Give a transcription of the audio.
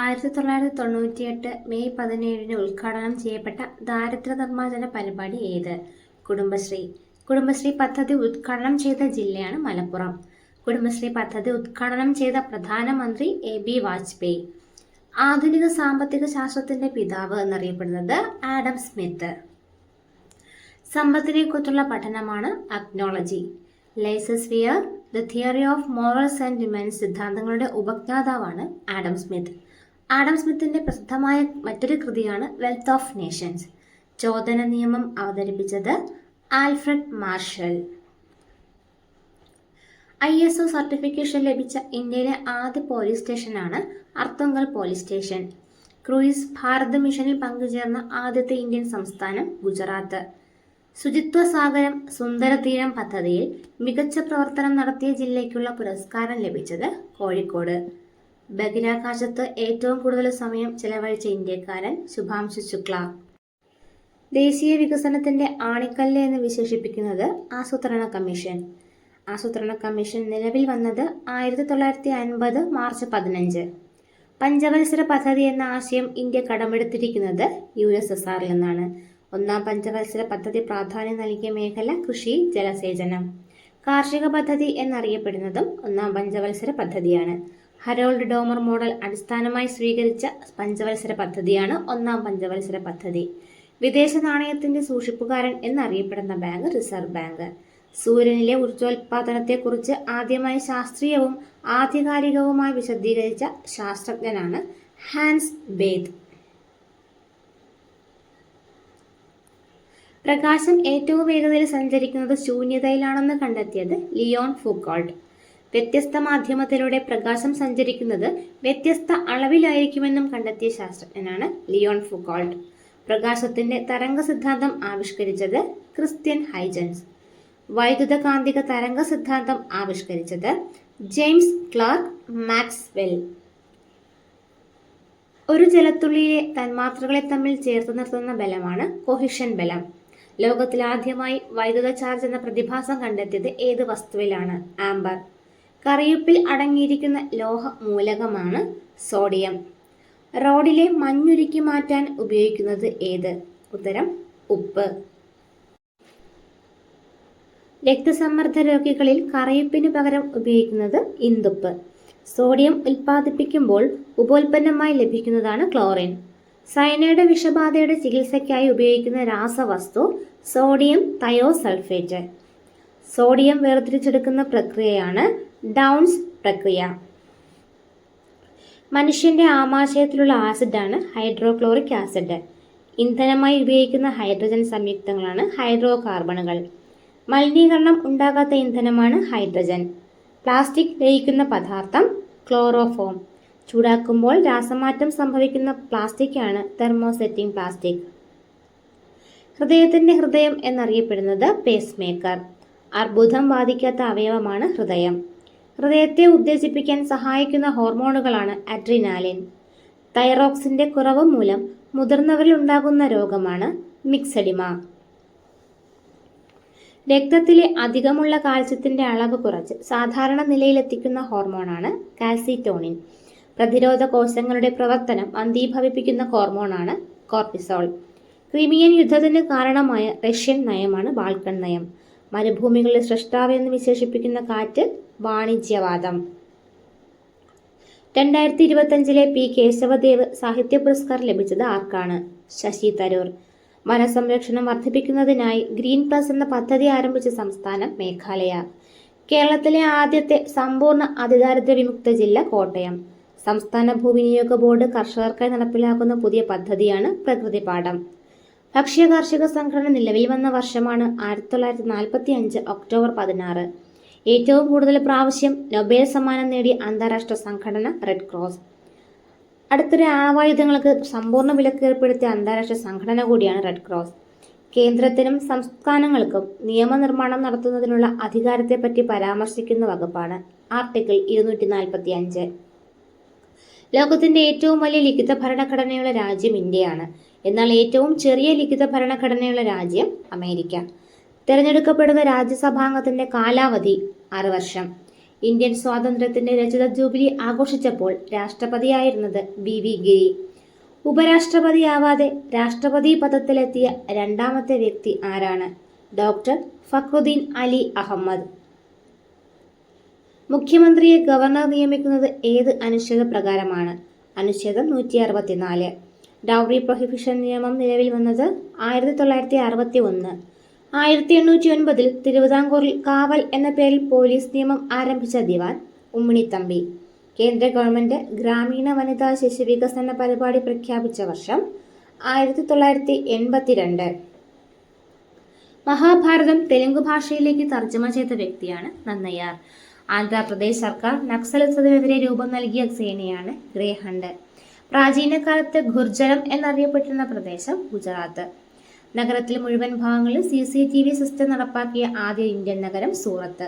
ആയിരത്തി തൊള്ളായിരത്തി തൊണ്ണൂറ്റിയെട്ട് മെയ് പതിനേഴിന് ഉദ്ഘാടനം ചെയ്യപ്പെട്ട ദാരിദ്ര്യ നിർമ്മാർജന പരിപാടി ഏത്? കുടുംബശ്രീ. കുടുംബശ്രീ പദ്ധതി ഉദ്ഘാടനം ചെയ്ത ജില്ലയാണ് മലപ്പുറം. കുടുംബശ്രീ പദ്ധതി ഉദ്ഘാടനം ചെയ്ത പ്രധാനമന്ത്രി എ ബി വാജ്പേയി. ആധുനിക സാമ്പത്തിക ശാസ്ത്രത്തിന്റെ പിതാവ് എന്നറിയപ്പെടുന്നത് ആഡം സ്മിത്ത്. സമ്പത്തിനെക്കുറിച്ചുള്ള പഠനമാണ് അക്നോളജി. ലൈസസ് ലൈസസ്ഫിയർ the theory of morals and demand സിദ്ധാന്തങ്ങളുടെ ഉപജ്ഞാതാവാണ് ആഡം സ്മിത്ത്. ആഡം സ്മിത്തിന്റെ പ്രസിദ്ധമായ മറ്റൊരു കൃതിയാണ് വെൽത്ത് ഓഫ് നേഷൻസ് ചോദന നിയമം അവതരിപ്പിച്ചത് Alfred Marshall. I S O certification ലഭിച്ച ഇന്ത്യയിലെ ആദ്യ പോലീസ് സ്റ്റേഷനാണ് Arthunkal police station. Cruise Bharat മിഷനിൽ പങ്കുചേർന്ന ആദ്യത്തെ ഇന്ത്യൻ സംസ്ഥാനം ഗുജറാത്ത്. ശുചിത്വ സാഗരം സുന്ദരതീരം പദ്ധതിയിൽ മികച്ച പ്രവർത്തനം നടത്തിയ ജില്ലയ്ക്കുള്ള പുരസ്കാരം ലഭിച്ചത് കോഴിക്കോട്. ബഹിരാകാശത്ത് ഏറ്റവും കൂടുതൽ സമയം ചെലവഴിച്ച ഇന്ത്യക്കാരൻ ശുഭാംശു ശുക്ല. ദേശീയ വികസനത്തിന്റെ ആണിക്കല്ല് എന്ന് വിശേഷിപ്പിക്കുന്നത് ആസൂത്രണ കമ്മീഷൻ. ആസൂത്രണ കമ്മീഷൻ നിലവിൽ വന്നത് ആയിരത്തി തൊള്ളായിരത്തി അൻപത് മാർച്ച് പതിനഞ്ച്. പഞ്ചവത്സര പദ്ധതി എന്ന ആശയം ഇന്ത്യ കടമെടുത്തിരിക്കുന്നത് യു എസ് എസ് ആറിൽ നിന്നാണ് ഒന്നാം പഞ്ചവത്സര പദ്ധതി പ്രാധാന്യം നൽകിയ മേഖല കൃഷി ജലസേചനം. കാർഷിക പദ്ധതി എന്നറിയപ്പെടുന്നതും ഒന്നാം പഞ്ചവത്സര പദ്ധതിയാണ്. ഹരോൾഡ് ഡോമർ മോഡൽ അടിസ്ഥാനമായി സ്വീകരിച്ച പഞ്ചവത്സര പദ്ധതിയാണ് ഒന്നാം പഞ്ചവത്സര പദ്ധതി. വിദേശ നാണയത്തിന്റെ സൂക്ഷിപ്പുകാരൻ എന്നറിയപ്പെടുന്ന ബാങ്ക് റിസർവ് ബാങ്ക്. സൂര്യനിലെ ഊർജോൽപാദനത്തെക്കുറിച്ച് ആദ്യമായി ശാസ്ത്രീയവും ആധികാരികവുമായി വിശദീകരിച്ച ശാസ്ത്രജ്ഞനാണ് ഹാൻസ് ബേദ് പ്രകാശം ഏറ്റവും വേഗതയിൽ സഞ്ചരിക്കുന്നത് ശൂന്യതയിലാണെന്ന് കണ്ടെത്തിയത് ലിയോൺ ഫൂക്കോൾട്ട് വ്യത്യസ്ത മാധ്യമത്തിലൂടെ പ്രകാശം സഞ്ചരിക്കുന്നത് വ്യത്യസ്ത അളവിലായിരിക്കുമെന്നും കണ്ടെത്തിയ ശാസ്ത്രജ്ഞനാണ് ലിയോൺ ഫുഗോൾഡ്. പ്രകാശത്തിന്റെ തരംഗ സിദ്ധാന്തം ആവിഷ്കരിച്ചത് ക്രിസ്ത്യൻ ഹൈജൻസ്. വൈദ്യുത കാന്തിക തരംഗ സിദ്ധാന്തം ആവിഷ്കരിച്ചത് ജെയിംസ് ക്ലാർക്ക് മാക്സ്വെൽ. ഒരു ജലത്തുള്ളിയിലെ തന്മാത്രകളെ തമ്മിൽ ചേർത്ത് നിർത്തുന്ന ബലമാണ് കൊഹിഷൻ ബലം. ലോകത്തിലാദ്യമായി വൈദ്യുത ചാർജ് എന്ന പ്രതിഭാസം കണ്ടെത്തിയത് ഏത് വസ്തുവിലാണ്? ആംബർ. കറിയുപ്പിൽ അടങ്ങിയിരിക്കുന്ന ലോഹ മൂലകമാണ് സോഡിയം. റോഡിലെ മഞ്ഞുരുക്കി മാറ്റാൻ ഉപയോഗിക്കുന്നത് ഏത്? ഉത്തരം ഉപ്പ്. രക്തസമ്മർദ്ദ രോഗികളിൽ കറിയുപ്പിന് പകരം ഉപയോഗിക്കുന്നത് ഇന്ദുപ്പ്. സോഡിയം ഉൽപ്പാദിപ്പിക്കുമ്പോൾ ഉപോൽപ്പന്നമായി ലഭിക്കുന്നതാണ് ക്ലോറിൻ. സയനൈഡ് വിഷബാധയുടെ ചികിത്സയ്ക്കായി ഉപയോഗിക്കുന്ന രാസവസ്തു സോഡിയം തയോസൾഫേറ്റ്. സോഡിയം വേർതിരിച്ചെടുക്കുന്ന പ്രക്രിയയാണ് ഡൗൺസ് പ്രക്രിയ. മനുഷ്യന്റെ ആമാശയത്തിലുള്ള ആസിഡാണ് ഹൈഡ്രോക്ലോറിക് ആസിഡ്. ഇന്ധനമായി ഉപയോഗിക്കുന്ന ഹൈഡ്രജൻ സംയുക്തങ്ങളാണ് ഹൈഡ്രോ കാർബണുകൾ മലിനീകരണം ഉണ്ടാകാത്ത ഇന്ധനമാണ് ഹൈഡ്രജൻ. പ്ലാസ്റ്റിക് ലയിക്കുന്ന പദാർത്ഥം ക്ലോറോഫോം. ചൂടാക്കുമ്പോൾ രാസമാറ്റം സംഭവിക്കുന്ന പ്ലാസ്റ്റിക്കാണ് തെർമോസെറ്റിംഗ് പ്ലാസ്റ്റിക്. ഹൃദയത്തിന്റെ ഹൃദയം എന്നറിയപ്പെടുന്നത് പേസ് മേക്കർ. അർബുദം ബാധിക്കാത്ത അവയവമാണ് ഹൃദയം. ഹൃദയത്തെ ഉത്തേജിപ്പിക്കാൻ സഹായിക്കുന്ന ഹോർമോണുകളാണ് അഡ്രിനാലിൻ. തൈറോക്സിന്റെ കുറവ് മൂലം മുതിർന്നവരിൽ ഉണ്ടാകുന്ന രോഗമാണ് മിക്സഡിമ. രക്തത്തിലെ അധികമുള്ള കാൽസ്യത്തിന്റെ അളവ് കുറച്ച് സാധാരണ നിലയിലെത്തിക്കുന്ന ഹോർമോണാണ് കാൽസിറ്റോണിൻ. പ്രതിരോധ കോശങ്ങളുടെ പ്രവർത്തനം അന്തീഭവിപ്പിക്കുന്ന ഹോർമോണാണ് കോർട്ടിസോൾ. ക്രിമിയൻ യുദ്ധത്തിന് കാരണമായ റഷ്യൻ നയമാണ് ബാൾക്കൺ നയം. മരുഭൂമികളുടെ സൃഷ്ടാവ് എന്ന് വിശേഷിപ്പിക്കുന്ന കാറ്റ് വാണിജ്യവാദം. രണ്ടായിരത്തി ഇരുപത്തഞ്ചിലെ പി കേശവദേവ് സാഹിത്യ പുരസ്കാരം ലഭിച്ചത് ആർക്കാണ്? ശശി തരൂർ. വനസംരക്ഷണം വർദ്ധിപ്പിക്കുന്നതിനായി ഗ്രീൻ പ്ലസ് എന്ന പദ്ധതി ആരംഭിച്ച സംസ്ഥാനം മേഘാലയ. കേരളത്തിലെ ആദ്യത്തെ സമ്പൂർണ അതിദാരിദ്ര്യ വിമുക്ത ജില്ല കോട്ടയം. സംസ്ഥാന ഭൂവിനിയോഗ ബോർഡ് കർഷകർക്കായി നടപ്പിലാക്കുന്ന പുതിയ പദ്ധതിയാണ് പ്രകൃതി പാഠം ഭക്ഷ്യ കാർഷിക സംഘടന നിലവിൽ വന്ന വർഷമാണ് ആയിരത്തി തൊള്ളായിരത്തി നാൽപ്പത്തി അഞ്ച് ഒക്ടോബർ പതിനാറ്. ഏറ്റവും കൂടുതൽ പ്രാവശ്യം നൊബേൽ സമ്മാനം നേടിയ അന്താരാഷ്ട്ര സംഘടന റെഡ് ക്രോസ്. അടുത്തിടെ ആണവായുധങ്ങൾക്ക് സമ്പൂർണ വിലക്ക് ഏർപ്പെടുത്തിയ അന്താരാഷ്ട്ര സംഘടന കൂടിയാണ് റെഡ് ക്രോസ്. കേന്ദ്രത്തിനും സംസ്ഥാനങ്ങൾക്കും നിയമനിർമ്മാണം നടത്തുന്നതിനുള്ള അധികാരത്തെപ്പറ്റി പരാമർശിക്കുന്ന വകുപ്പാണ് ആർട്ടിക്കിൾ ഇരുന്നൂറ്റി നാൽപ്പത്തി അഞ്ച് ലോകത്തിന്റെ ഏറ്റവും വലിയ ലിഖിത ഭരണഘടനയുള്ള രാജ്യം ഇന്ത്യയാണ്. എന്നാൽ ഏറ്റവും ചെറിയ ലിഖിത ഭരണഘടനയുള്ള രാജ്യം അമേരിക്ക. തിരഞ്ഞെടുക്കപ്പെടുന്ന രാജ്യസഭാംഗത്തിന്റെ കാലാവധി ആറ് വർഷം. ഇന്ത്യൻ സ്വാതന്ത്ര്യത്തിന്റെ രജത ജൂബിലി ആഘോഷിച്ചപ്പോൾ രാഷ്ട്രപതിയായിരുന്നത് ബി വി ഗിരി. ഉപരാഷ്ട്രപതിയാവാതെ രാഷ്ട്രപതി പദത്തിലെത്തിയ രണ്ടാമത്തെ വ്യക്തി ആരാണ്? ഡോക്ടർ ഫക്രുദ്ദീൻ അലി അഹമ്മദ്. മുഖ്യമന്ത്രിയെ ഗവർണർ നിയമിക്കുന്നത് ഏത് അനുച്ഛേദ പ്രകാരമാണ് അനുച്ഛേദം നൂറ്റി അറുപത്തിനാല് ഡൗറി പ്രൊഹിബിഷൻ നിയമം നിലവിൽ വന്നത് ആയിരത്തി തൊള്ളായിരത്തി അറുപത്തി ഒന്ന് ആയിരത്തി എണ്ണൂറ്റി ഒൻപതിൽ തിരുവിതാംകൂറിൽ കാവൽ എന്ന പേരിൽ പോലീസ് നിയമം ആരംഭിച്ച ദിവാൻ ഉമ്മിണിത്തമ്പി. കേന്ദ്ര ഗവൺമെന്റ് ഗ്രാമീണ വനിതാ ശിശു വികസന പരിപാടി പ്രഖ്യാപിച്ച വർഷം ആയിരത്തി തൊള്ളായിരത്തി എൺപത്തിരണ്ട് മഹാഭാരതം തെലുങ്ക് ഭാഷയിലേക്ക് തർജമ ചെയ്ത വ്യക്തിയാണ് നന്നയ്യാർ ആന്ധ്രാപ്രദേശ് സർക്കാർ നക്സലിസത്തിനെതിരെ രൂപം നൽകിയ സേനയാണ് ഗ്രേ ഹണ്ട് പ്രാചീന കാലത്ത് ഗുർജലം എന്നറിയപ്പെട്ടിരുന്ന പ്രദേശം ഗുജറാത്ത്. നഗരത്തിലെ മുഴുവൻ ഭാഗങ്ങളിൽ C C T V system നടപ്പാക്കിയ ആദ്യ ഇന്ത്യൻ നഗരം സൂറത്ത്.